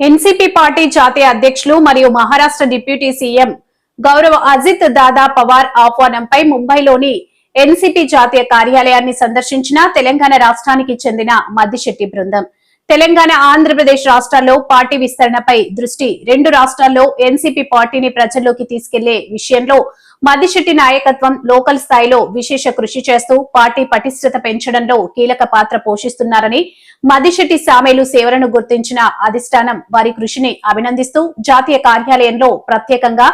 NCP party జాతీయ అధ్యక్షులు మరియు మహారాష్ట్ర డిప్యూటీ సీఎం గౌరవ అజిత్ దాదా పవార్ ఆహ్వానంపై ముంబైలోని ఎన్సీపీ జాతీయ కార్యాలయాన్ని సందర్శించిన తెలంగాణ రాష్ట్రానికి చెందిన మద్దిశెట్టి బృందం. తెలంగాణ ఆంధ్రప్రదేశ్ రాష్ట్రాల్లో పార్టీ విస్తరణపై దృష్టి రెండు రాష్ట్రాల్లో ఎన్సీపీ పార్టీని ప్రజల్లోకి తీసుకెళ్ళే విషయంలో మద్దిశెట్టి నాయకత్వం లోకల్ స్థాయిలో విశేష కృషి చేస్తూ పార్టీ పటిష్టత పెంచడంలో కీలక పాత్ర పోషిస్తున్నారని మద్దిశెట్టి సామేలు సేవలను గుర్తించిన అధిష్టానం వారి కృషిని అభినందిస్తూ జాతీయ కార్యాలయంలో ప్రత్యేకంగా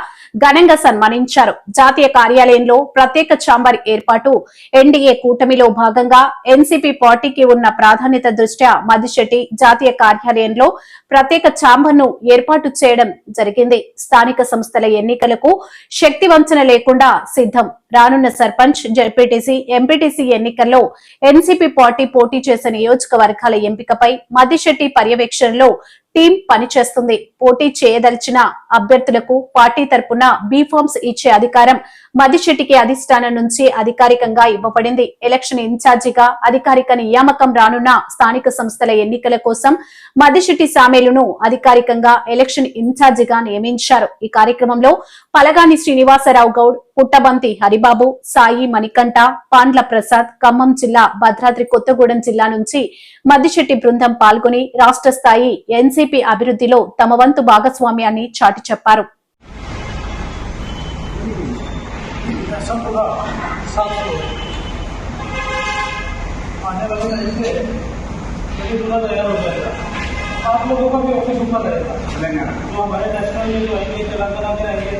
ఘనంగా సన్మానించారు. జాతీయ కార్యాలయంలో ప్రత్యేక ఛాంబర్ ఏర్పాటు ఎన్డీఏ కూటమిలో భాగంగా ఎన్సీపీ పార్టీకి ఉన్న ప్రాధాన్యత దృష్ట్యా మద్దిశెట్టి జాతీయ కార్యాలయంలో ప్రత్యేక ఛాంబర్ను ఏర్పాటు చేయడం జరిగింది. స్థానిక సంస్థల ఎన్నికలకు శక్తి వంచన లేకుండా సిద్ధం. రానున్న సర్పంచ్ జడ్పీటీసీ ఎంపీటీసీ ఎన్నికల్లో ఎన్సీపీ పార్టీ పోటీ చేసే నియోజకవర్గాల ఎంపికపై మద్దిశెట్టి పర్యవేక్షణలో టీం పనిచేస్తుంది. పోటీ చేయదలిచిన అభ్యర్థులకు పార్టీ తరపున బీఫామ్స్ ఇచ్చే అధికారం మదిశెట్టికి అధిష్టానం నుంచి అధికారికంగా ఇవ్వబడింది. ఎలక్షన్ ఇన్ఛార్జిగా అధికారిక నియామకం రానున్న స్థానిక సంస్థల ఎన్నికల కోసం మదిశెట్టి సామేలును అధికారికంగా ఎలక్షన్ ఇన్ఛార్జిగా నియమించారు. ఈ కార్యక్రమంలో పలగాని శ్రీనివాసరావు గౌడ్ పుట్టబంతి హరిబాబు సాయి మణికంఠ పాండ్ల ప్రసాద్ ఖమ్మం జిల్లా భద్రాద్రి కొత్తగూడెం జిల్లా నుంచి మద్దిశెట్టి బృందం పాల్గొని రాష్ట్ర స్థాయి ఎన్సీపీ అభివృద్ధిలో తమ వంతు భాగస్వామ్యాన్ని చాటి చెప్పారు ऐसा पूरा सात सौ आने वाले टाइम पे ये पूरा तैयार हो जाएगा आप लोगों का भी ऑफिस ऊपर रहेगा तेलंगाना जो हमारे नेशनल में जो आएंगे तेलंगाना के आएंगे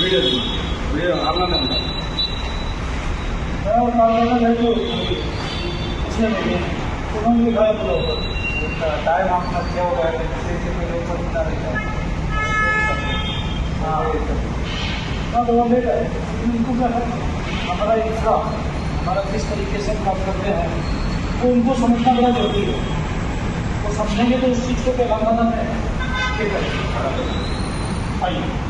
వీడియో వీడియో ఆన్లైన్ ఉందా मैं और कारोबार है जो इसमें नहीं है उन्होंने लिखा है पूरा ऊपर उनका टाइम आपका क्या हो गया है किसी से कोई ऊपर कितना रहता है हाँ हाँ तो वो लेट है लेकिन उनको क्या है हमारा इंफ्रा हमारा किस तरीके से हम काम करते हैं वो उनको समझना बड़ा जरूरी है वो समझेंगे तो उस चीज़ को तेलंगाना में ठीक है आइए